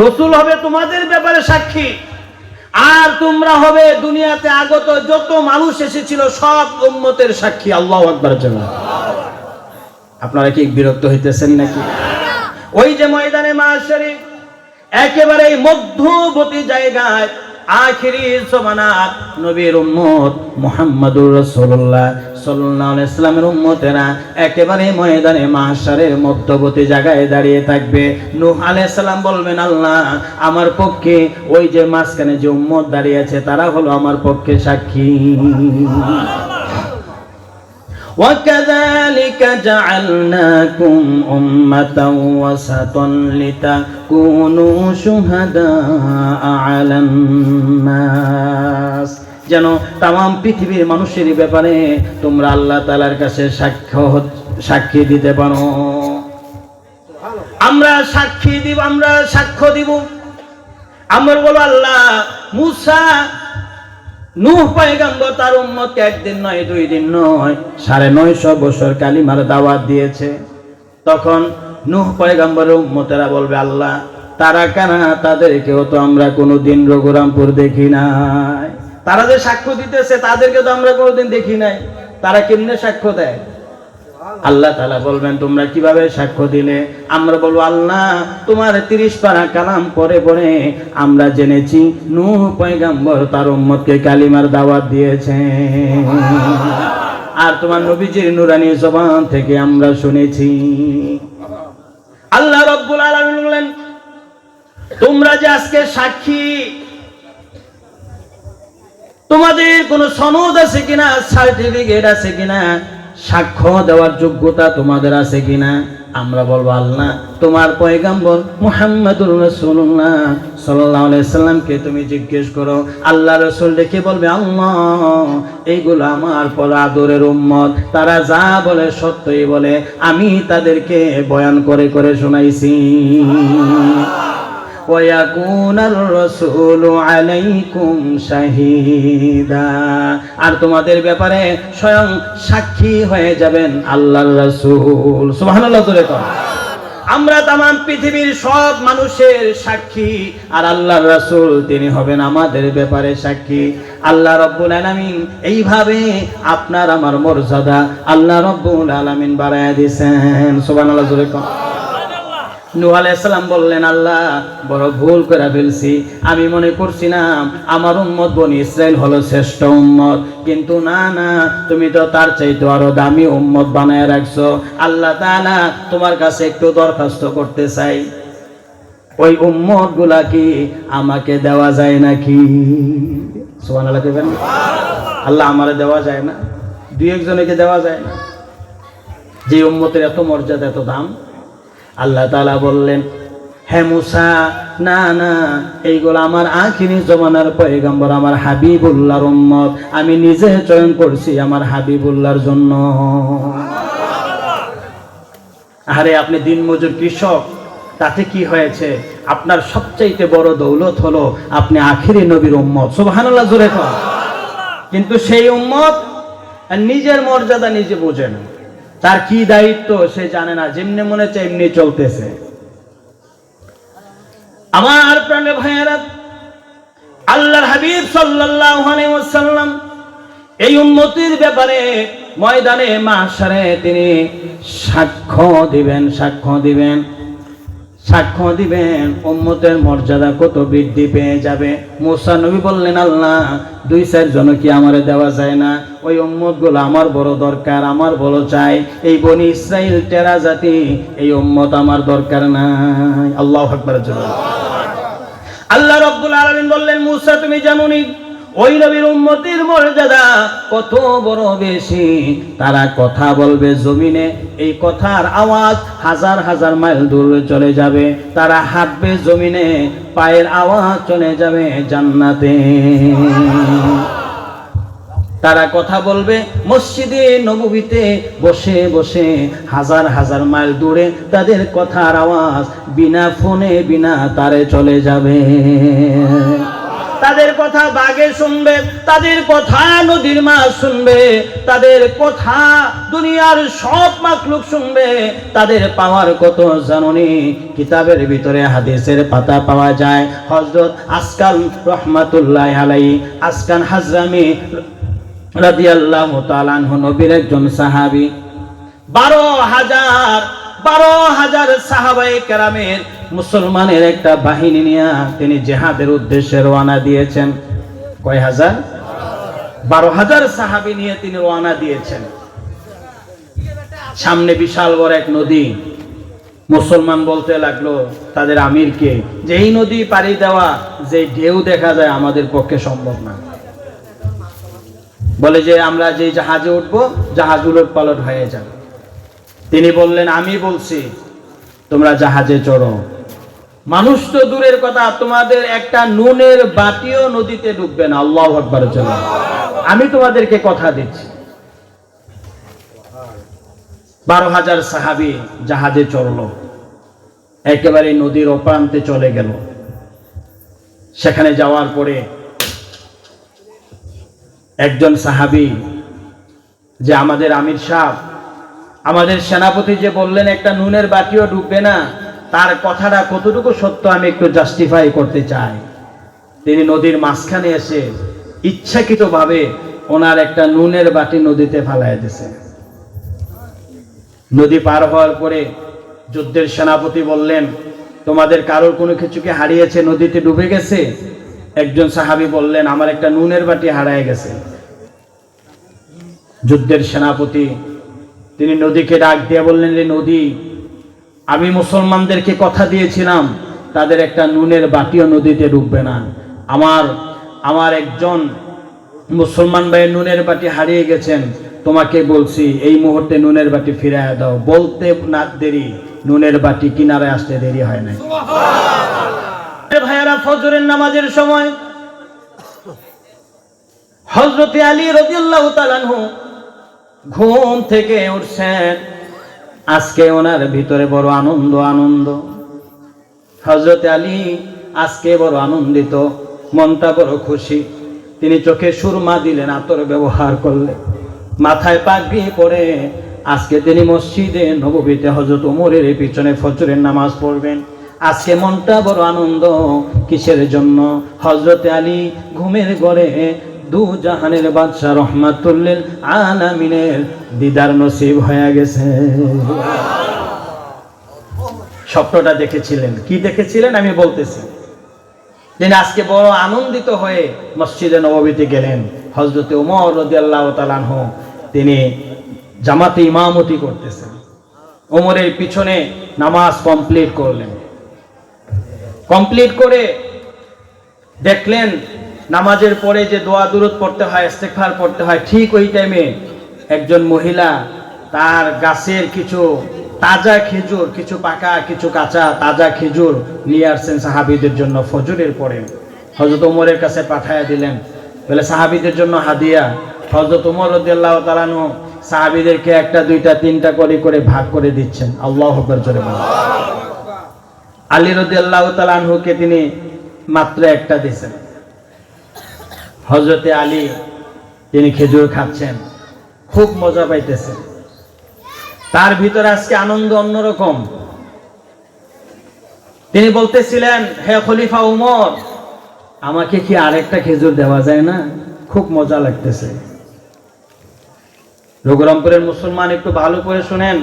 রসুল হবে তোমাদের ব্যাপারে সাক্ষী। আর তোমরা হবে দুনিয়াতে আগত যত মানুষ এসেছিল, সব উম্মতের সাক্ষী। আল্লাহ আকবার জন্য আপনারা কি বিরক্ত হইতেছেন নাকি? ওই যে ময়দানে মা শরীফ একেবারে মধ্যবর্তী জায়গায় আখিরি জমানার নবীর উম্মত মোহাম্মদুর সাল্লাল্লাহু আলাইহি সাল্লামের উম্মতেরা একেবারে ময়দানে মাহশারের মধ্যবর্তী জায়গায় দাঁড়িয়ে থাকবে। নূহ আলাইহিস সালাম বলবেন, আল্লাহ, আমার পক্ষে ওই যে মাঝখানে যে উম্মত দাঁড়িয়ে আছে, তারা হলো আমার পক্ষে সাক্ষী। وكذلك جعلناكم أمة وسطا لتكونوا شهداء على الناس যেন তাম পৃথিবীর মানুষের ব্যাপারে তোমরা আল্লাহ তালার কাছে সাক্ষ্য সাক্ষী দিতে পারো আমরা সাক্ষী দিব আমরা সাক্ষ্য দিব আমরা বলো আল্লাহ মুসা নূহ পয়গম্বর তার উম্মতকে একদিন নয়, দুই দিন নয়, সাড়ে নয়শো বছর কালিমার দাওয়াত দিয়েছে। তখন নূহ পয়গম্বরের উম্মতেরা বলবে, আল্লাহ, তারা কানা তাদেরকেও তো আমরা কোনোদিন রঘুরামপুর দেখি নাই? তারা যে সাক্ষ্য দিতেছে, তাদেরকে তো আমরা কোনোদিন দেখি নাই। তারা কেমনে সাক্ষ্য দেয়? আল্লাহ তালা বলবেন, তোমরা কীভাবে সাক্ষ্য দিলে? আমরা বলব, আল্লাহ, তোমার তিরিশ পারা কালাম পরে পরে আমরা জেনেছি, নূহ পয়গাম্বর তার উম্মতকে কালিমার দাওয়াত দিয়েছে আর তোমার নবীজির নুরানি জবান থেকে আমরা শুনেছি। আল্লাহ রব্বুল আলামিন বললেন, তোমরা যে আজকে সাক্ষী, তোমাদের কোনো সনদ আছে কিনা, সার্টিফিকেট আছে কিনা সাক্ষ্য দেওয়ার যোগ্যতা তোমাদের আছে কিনা? আমরা বলব, আল্লাহ, তোমার পয়গাম্বর মুহাম্মাদুর রাসূলুল্লাহ সাল্লাল্লাহু আলাইহি সাল্লামকে তুমি জিজ্ঞেস করো আল্লাহ রাসূল দেখে বলবে, আল্লাহ এইগুলো আমার পর আদরের উম্মত। তারা যা বলে সত্যই বলে, আমি তাদেরকে বয়ান করে করে শোনাইছি। আর তোমাদের ব্যাপারে স্বয়ং সাক্ষী হয়ে যাবেন আল্লাহ রসুল। সুবাহ আমরা তাম পৃথিবীর সব মানুষের সাক্ষী আর আল্লাহ রাসুল, তিনি হবেন আমাদের ব্যাপারে সাক্ষী। আল্লাহ রব্বুল আলমিন এইভাবে আপনার আমার মর্যাদা আল্লাহ রব্বুল আলমিন বাড়াইয়া দিয়েছেন। সুবান আল্লাহ নূহ আলাইহিস বললেন, আল্লাহ, বড় ভুল করে ফেলছি। আমি মনে করছিলাম আমার উম্মত বনি ইসরায়েল হলো শ্রেষ্ঠ উম্মত। কিন্তু না না, তুমি তো তার চাইতে আরও দামি উম্মত বানায় রাখছো। আল্লাহ তাআলা তোমার কাছে একটু দরখাস্ত করতে চাই। ওই উম্মতগুলা কি আমাকে দেওয়া যায় নাকি? সুবহানাল্লাহ কইবেন আল্লাহ আমারে দেওয়া যায় না। দুই একজনকে দেওয়া যায় না। যে উম্মতের এত মর্যাদা, এত দাম। আল্লাহ তালা বললেন, হে মুসা, না না, এইগুলো আমার আখিরি জমানার পয়গম্বর, আমার হাবিবুল্লাহর উম্মত। আমি নিজে চয়ন করছি আমার হাবিবুল্লাহর জন্য। আরে, আপনি দিনমজুর কৃষক, তাতে কি হয়েছে? আপনার সবচাইতে বড় দৌলত হলো আপনি আখিরি নবীর উম্মত। সুবহানাল্লাহ, জোরে কিন্তু সেই উম্মত নিজের মর্যাদা নিজে বোঝে না। তার কি দায়িত্ব সে জানে না, যেমনি মনে চায় এমনি চলতেছে। আমার প্রাণে ভাইয়ারা, আল্লাহর হাবিব ওয়াসাল্লাম এই উন্নতির ব্যাপারে ময়দানে মাসারে তিনি সাক্ষ্য দিবেন সাক্ষ্য দিবেন। সাক্ষ্য দিবেন, উম্মতের মর্যাদা কত বৃদ্ধি পেয়ে যাবে? মুসা নবী বললেন, আল্লাহ, দুই চার জন কি আমারে দেওয়া যায় না। ওই উম্মতগুলো আমার বড় দরকার, আমার বড় চাই। এই বনি ইসরাইল টেরা জাতি, এই উম্মত আমার দরকার নাই। আল্লাহ আকবার জন্য আল্লাহ রব্বুল আলামিন বললেন, মুসা, তুমি জানোনি ওই নবীর উম্মতির মর্যাদা কত বড় বেশি? তারা কথা বলবে জমিনে, এই কথার আওয়াজ হাজার হাজার মাইল দূরে চলে যাবে। তারা হাঁটবে জমিনে, পায়ের আওয়াজ চলে যাবে জান্নাতে। তারা কথা বলবে মসজিদে নবীতে বসে বসে হাজার হাজার মাইল দূরে তাদের কথার আওয়াজ বিনা ফোনে, বিনা তারে চলে যাবে। তাদের কথা বাঘে শুনবে, তাদের কথা নদীর মাছ শুনবে, তাদের কথা দুনিয়ার সব মাকলুক শুনবে, তাদের পাওয়ার কত জাননি? কিতাবের ভিতরে হাদিসের পাতা পাওয়া যায় হজরত আসকান রহমাতুল্লাহ আলাই আসকান হাজরামি রাদিয়াল্লাহু তাআলা নবীর একজন সাহাবী। বারো হাজার বারো হাজার সাহাবাই কেরামের মুসলমানের একটা বাহিনী নিয়ে তিনি জেহাদের উদ্দেশ্যে রওনা দিয়েছেন। কয় হাজার বারো হাজার সাহাবি নিয়ে তিনি রওনা দিয়েছেন। সামনে বিশাল বড় এক নদী। মুসলমান বলতে লাগল, তাদের আমিরকে যে এই নদী পাড়ি দেওয়া, যে ঢেউ দেখা যায় আমাদের পক্ষে সম্ভব না। বলে যে, আমরা যে জাহাজে উঠবো জাহাজ উলট পালট হয়ে যাবে। তিনি বললেন, আমি বলছি, তোমরা জাহাজে চড়ো। মানুষ তো দূরের কথা, তোমাদের একটা নুনের বাতিও নদীতে ডুববে না। আল্লাহ আকবরের জন্য আমি তোমাদেরকে কথা দিচ্ছি। বারো হাজার সাহাবি জাহাজে চড়লো। একেবারে নদীর অপ্রান্তে চলে গেল। সেখানে যাওয়ার পরে একজন সাহাবি, যে আমাদের আমির সাহ আমাদের সেনাপতি যে বললেন, একটা নুনের বাটিও ডুববে না। তার কথাটা কতটুকু সত্য আমি একটু জাস্টিফাই করতে চাই। তিনি নদীর মাঝখানে এসে ইচ্ছাকৃতভাবে ওনার একটা নুনের বাটি নদীতে ফালাই দিছে নদী পার হওয়ার পরে যুদ্ধের সেনাপতি বললেন, তোমাদের কারোর কোনো কিছুকে হারিয়েছে? নদীতে ডুবে গেছে? একজন সাহাবি বললেন, আমার একটা নুনের বাটি হারায় গেছে। যুদ্ধের সেনাপতি তিনি নদীকে ডাক দিয়ে বললেন রে নদী আমি মুসলমানদেরকে কথা দিয়েছিলাম তাদের একটা নুনের বাটিও নদীতে ডুববে না। আমার আমার একজন মুসলমান ভাইয়ের নুনের বাটি হারিয়ে গেছেন তোমাকে বলছি এই মুহূর্তে নুনের বাটি ফিরাইয়া দাও। বলতে না দেরি নুনের বাটি কিনারে আসতে দেরি হয় নাই। ভাইয়ারা ফজরের নামাজের সময় হজরতে আলী রাদিয়াল্লাহু তাআলাহু ঘুম থেকে উঠছেন। আজকে ওনার ভিতরে বড় আনন্দ আনন্দ। হজরত আলী আজকে বড় আনন্দিত, মনটা বড় খুশি। তিনি চোখে সুরমা দিলেন, আতর ব্যবহার করলেন। মাথায় পাগড়ি পরে আজকে তিনি মসজিদে, নববীতে হজরত উমরের পিছনে ফজরের নামাজ পড়বেন। আজকে মনটা বড় আনন্দ, কিসের জন্য? হজরত আলী ঘুমের গড়ে দু জাহানের বাদশাহ রহমাতুল্লিল আলামিনের দিদার নসিব হয়ে গেছে। স্বপ্নটা দেখেছিলেন। কি দেখেছিলেন? আমি বলতেছি। তিনি আজকে বড় আনন্দিত হয়ে মসজিদে নববীতে গেলেন হজরতে উমর রদিয়াল্লাহ তালানহ তিনি জামাতে ইমামতি করতেছেন। ওমরের পিছনে নামাজ কমপ্লিট করলেন। কমপ্লিট করে দেখলেন নামাজের পরে যে দোয়া দূরত পড়তে হয়, ইস্তেগফার পড়তে হয়, ঠিক ওই টাইমে একজন মহিলা তার গাছের কিছু তাজা খেজুর, কিছু পাকা, কিছু কাঁচা তাজা খেজুর নিয়ে আসছেন সাহাবিদের জন্য ফজরের পরে। হজরত উমরের কাছে পাঠায়া দিলেন। বলে, সাহাবিদের জন্য হাদিয়া। হজরত উমর রদিয়াল্লাহ তালানু সাহাবিদেরকে একটা, দুইটা, তিনটা করে করে ভাগ করে দিচ্ছেন। আল্লাহ হকর জোরে। আলী রদিয়াল্লাহ তালানহুকে তিনি মাত্র একটা দিয়েছেন। হজরতে আলী, তিনি খেজুর খাচ্ছেন, খুব মজা পাইতেছেন তার ভিতরে আজকে আনন্দ অন্যরকম। তিনি বলতেছিলেন, হে খলিফা উমর, আমাকে কি আরেকটা খেজুর দেওয়া যায় না? খুব মজা লাগতেছে। রঘুরামপুরের মুসলমান একটু ভালো করে শুনেন।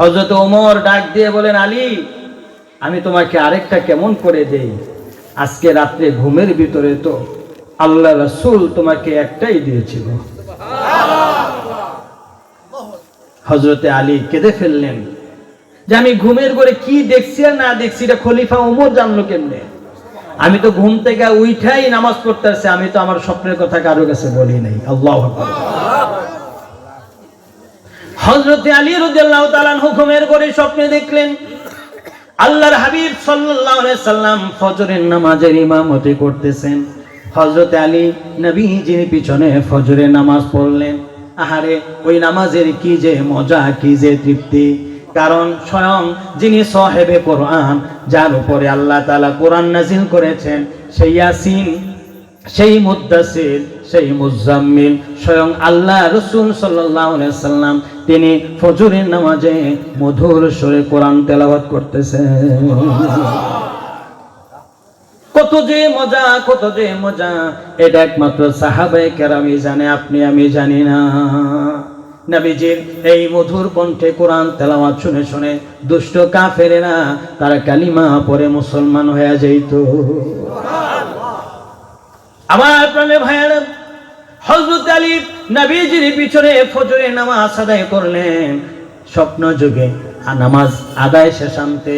হজরত ওমর ডাক দিয়ে বলেন, আলী, আমি তোমাকে আরেকটা কেমন করে দেই? আজকে রাত্রে ঘুমের ভিতরে তো আল্লাহ রসুল তোমাকে একটাই দিয়েছিল। হজরতে আলী কেঁদে ফেললেন। যে আমি ঘুমের ঘরে কি দেখছি আর না দেখছি, এটা খলিফা উমর জানলো কেমনে? আমি তো ঘুম থেকে উইঠাই নামাজ পড়তে আসছি আমি তো আমার স্বপ্নের কথা কারও কাছে বলি নাই। আল্লাহ হজরতে আলী রুদাল্লাহ তালান হুকুমের করে স্বপ্নে দেখলেন, আল্লাহর হাবিব আলাইহি সাল্লাম ফজরের নামাজের ইমামতি করতেছেন। হযরত আলী নবীজির পিছনে ফজরের নামাজ পড়লেন, আহারে, ওই নামাজের কি যে মজা, কি যে তৃপ্তি। কারণ স্বয়ং যিনি সাহেবে কোরআন, যার উপরে আল্লাহ তাআলা কোরআন নাজিল করেছেন, সেই ইয়াসিন, সেই মুদ্দাসির সেই মুজাম্মিল স্বয়ং আল্লাহ রসুল সাল্লাম তিনি ফজরের নামাজে মধুর সুরে কোরআন তেলাওয়াত করতেছেন। কত যে মজা, কত যে মজা। এটা একমাত্র সাহাবায়ে কেরামি জানে, আপনি, আমি জানি না। নবীজির এই মধুর কণ্ঠে কোরআন তেলাওয়াত শুনে শুনে দুষ্ট কাফেরেরা তারা কালিমা পরে মুসলমান হয়ে যাইত। আমার প্রাণে ভাইয়ারা হজরত আলী নবীজির পিছনে ফজরে নামাজ আদায় করলেন। স্বপ্ন যুগে নামাজ আদায় শেষান্তে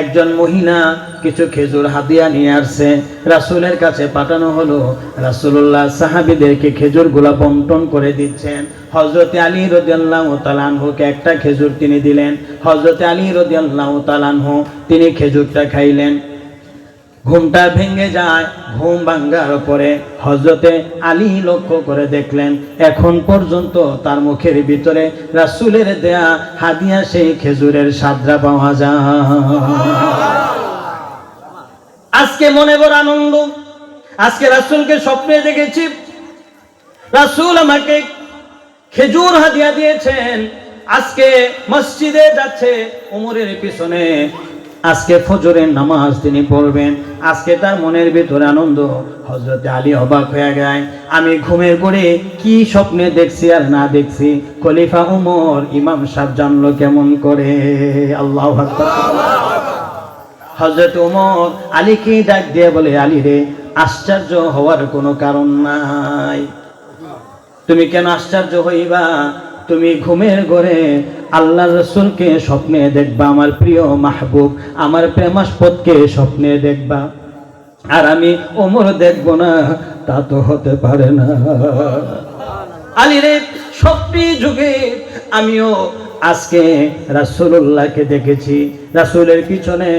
একজন মহিলা কিছু খেজুর হাতিয়া নিয়ে আসছে। রাসুলের কাছে পাঠানো হলো। রাসুল্লাহ সাহাবিদেরকে খেজুরগুলা বন্টন করে দিচ্ছেন। হজরতে আলী রদিয়াল্লাহ তালানহুকে একটা খেজুর তিনি দিলেন। হজরতে আলী রদিয়াল্লাহ তালানহু তিনি খেজুরটা খাইলেন। ঘুমটা ভেঙে যায়, ঘুম ভাঙ্গার পরে হজরতে আলী লক্ষ্য করে দেখলেন, এখন পর্যন্ত তার মুখের ভিতরে রাসূলের দেয়া হাদিয়া সেই খেজুরের সাদরা পাওয়া যায়। আজকে মনে বড় আনন্দ, আজকে রাসূলকে স্বপ্নে দেখেছি। রাসূল আমাকে খেজুর হাদিয়া দিয়েছেন, আজকে মসজিদে যাচ্ছে, উমরের পিছনে আজকে ফজরের নামাজ তিনি পড়বেন। আজকে তার মনের ভিতরে আনন্দ হজরতে আলী অবাক হয়ে যায়। আমি ঘুমের করে কি স্বপ্নে দেখছি আর না দেখছি? খলিফা উমর, ইমাম সাহেব জানলো কেমন করে। আল্লাহ হজরত উমর আলীকে ডাক দিয়ে বলে, আলী রে, আশ্চর্য হওয়ার কোনো কারণ নাই। তুমি কেন আশ্চর্য হইবা? তুমি ঘুমের ঘরে আল্লাহ রসুলকে স্বপ্নে দেখবা, আমার প্রিয় মাহবুব, আমার প্রেমাস্পদকে স্বপ্নে দেখবা। আর আমি ওমর দেখব না, তা তো হতে পারে না। আলী রে, স্বপ্নে যুগে আমিও আজকে রাসূলুল্লাহকে দেখেছি। রাসূলের পিছনে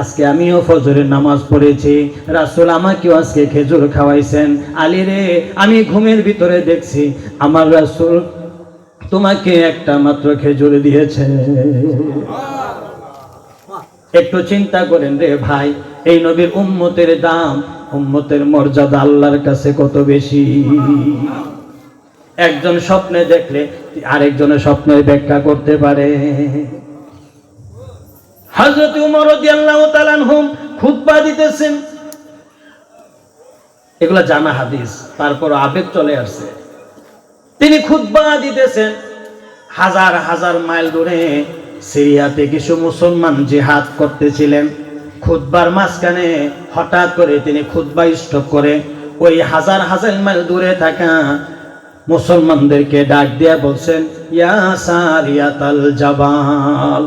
আজকে আমিও ফজরের নামাজ পড়েছি। রাসূল আমাকেও আজকে খেজুর খাওয়াইছেন। আলী রে, আমি ঘুমের ভিতরে দেখছি, আমার রাসূল তোমাকে একটা মাত্র খেজুর দিয়েছে। একটু চিন্তা করেন রে ভাই, এই নবীর উম্মতের দাম, উম্মতের মর্যাদা আল্লাহর কাছে কত বেশি? একজন স্বপ্নে দেখলে আরেকজনের স্বপ্নের ব্যাখ্যা করতে পারে। হযরত উমর আনহুম খুতবা দিতেছেন। এগুলা জানা হাদিস তারপর আবেগ চলে আসছে। তিনি খুতবা দিতেছেন। হাজার হাজার মাইল দূরে সিরিয়াতে কিছু মুসলমান জিহাদ করতেছিলেন। খুতবার মাঝখানে হঠাৎ করে তিনি খুতবা স্টপ করে ওই হাজার হাজার মাইল দূরে থাকা মুসলমানদেরকে ডাক দিয়া বলছেন জাবাল।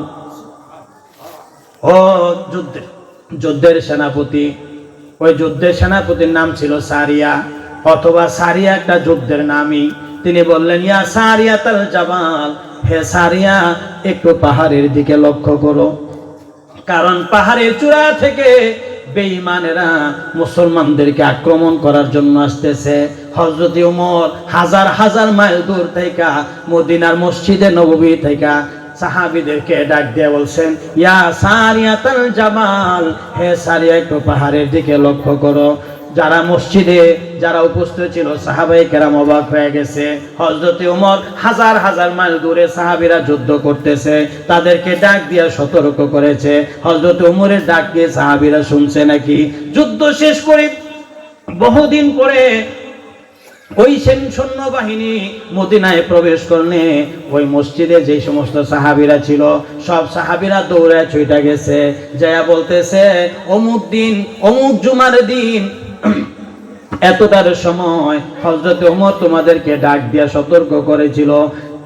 ও যুদ্ধের যুদ্ধের সেনাপতি, ওই যুদ্ধের সেনাপতির নাম ছিল সারিয়া, অথবা সারিয়া একটা যুদ্ধের নামই। তিনি বললেন, ইয়া সারিয়া তাল জাবাল হে সারিয়া, একটু পাহাড়ের দিকে লক্ষ্য করো। কারণ পাহাড়ের চূড়া থেকে বেঈমানেরা মুসলমানদেরকে আক্রমণ করার জন্য আসতেছে। হজরত উমর হাজার হাজার মাইল দূর থেকে, মদিনার মসজিদে নববী থেকে সাহাবিদেরকে ডাক দিয়ে বলছেন, ইয়া সারিয়াতাল জামাল, হে সারিয়া, একটু পাহাড়ের দিকে লক্ষ্য করো। যারা মসজিদে, যারা উপস্থিত ছিল সাহাবাই কেরাম অবাক হয়ে গেছে। হজরতে উমর হাজার হাজার মাইল দূরে সাহাবিরা যুদ্ধ করতেছে, তাদেরকে ডাক দিয়ে সতর্ক করেছে। হজরত উমরের ডাক দিয়ে সাহাবিরা শুনছে নাকি? যুদ্ধ শেষ করে, বহুদিন পরে ওই সেন সৈন্যবাহিনী মদিনায় প্রবেশ করলে, ওই মসজিদে যে সমস্ত সাহাবিরা ছিল, সব সাহাবিরা দৌড়ে ছুটে গেছে। জয়া বলতেছে, অমুক দিন, অমুক জুমার দিন এতটার সময় হজরত ওমর তোমাদেরকে ডাক দিয়া সতর্ক করেছিল।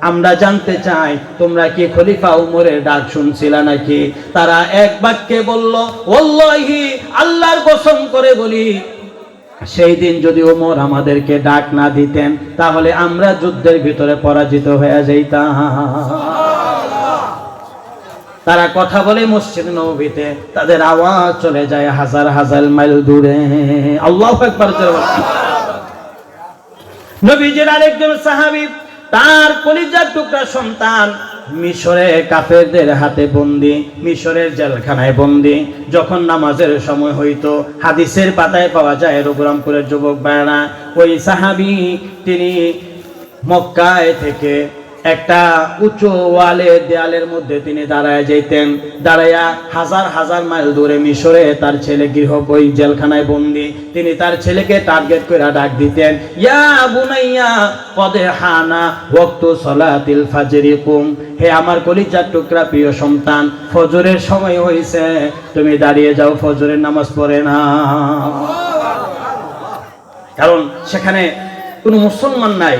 আমরা জানতে চাই, তোমরা কি খলিফা উমরের ডাক শুনছিলা নাকি? তারা এক বাক্যে বলল ওল্লাহি আল্লাহর কসম করে বলি, সেই দিন যদি ওমর আমাদেরকে ডাক না দিতেন, তাহলে আমরা যুদ্ধের ভিতরে পরাজিত হয়ে যাইতাম। তারা কথা বলে মসজিদ নবীতে, তাদের আওয়াজ চলে যায় হাজার হাজার মাইল দূরে। আল্লাহ নবীজির আরেকজন সাহাবী, তার কলিজার টুকরা সন্তান মিশরে কাফেরদের হাতে বন্দি, মিশরের জেলখানায় বন্দি। যখন নামাজের সময় হইতো, হাদিসের পাতায় পাওয়া যায় রঘুরামপুরের যুবক বায়না ওই সাহাবি, তিনি মক্কায় থেকে একটা উঁচু ওয়ালে দেয়ালের মধ্যে তিনি দাঁড়ায় যেতেন দাঁড়াইয়া হাজার হাজার মাইল দূরে মিশরে তার ছেলে গৃহ ওই জেলখানায় বন্দি। তিনি তার ছেলেকে টার্গেট করে ডাক দিতেন, ইয়া বুনাইয়া পদে হানা ওয়াক্তু সলাতিল ফাজরি কুম। হে আমার কলিজার টুকরা প্রিয় সন্তান, ফজরের সময় হয়েছে তুমি দাঁড়িয়ে যাও, ফজরের নামাজ পড়ে না। কারণ সেখানে কোনো মুসলমান নাই।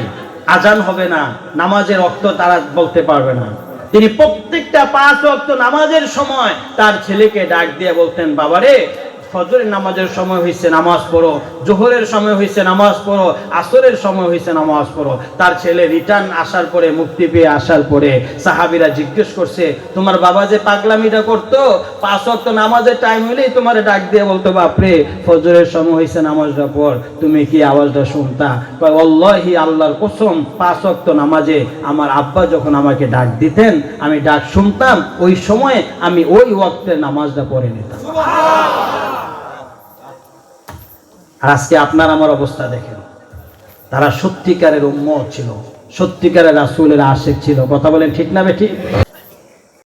আজান হবে না, নামাজের রক্ত তারা বলতে পারবে না। তিনি প্রত্যেকটা পাঁচ অক্ত নামাজের সময় তার ছেলেকে ডাক দিয়ে বলতেন, বাবারে ফজরের নামাজের সময় হয়েছে নামাজ পড়ো, জোহরের সময় হয়েছে নামাজ পড়ো, আসরের সময় হয়েছে নামাজ পড়ো। তার ছেলে রিটার্ন আসার পরে, মুক্তি পেয়ে আসার পরে সাহাবিরা জিজ্ঞেস করছে, তোমার বাবা যে পাগলামিটা করতো? পাঁচ অক্ত নামাজের টাইম হলেই তোমার ডাক দিয়ে বলতো, বাপরে, ফজরের সময় হয়েছে নামাজটা পর তুমি কি আওয়াজটা শুনতা? অল্লাহি আল্লাহর কসম, পাঁচ অক্ত নামাজে আমার আব্বা যখন আমাকে ডাক দিতেন, আমি ডাক শুনতাম, ওই সময় আমি ওই ওয়াক্তের নামাজটা পড়ে নিতাম। আর আজকে আপনার আমার অবস্থা দেখেন। তারা সত্যিকারের উম্মত ছিল, সত্যিকারের রাসুলের আশেক ছিল। কথা বলেন ঠিক না বেঠিক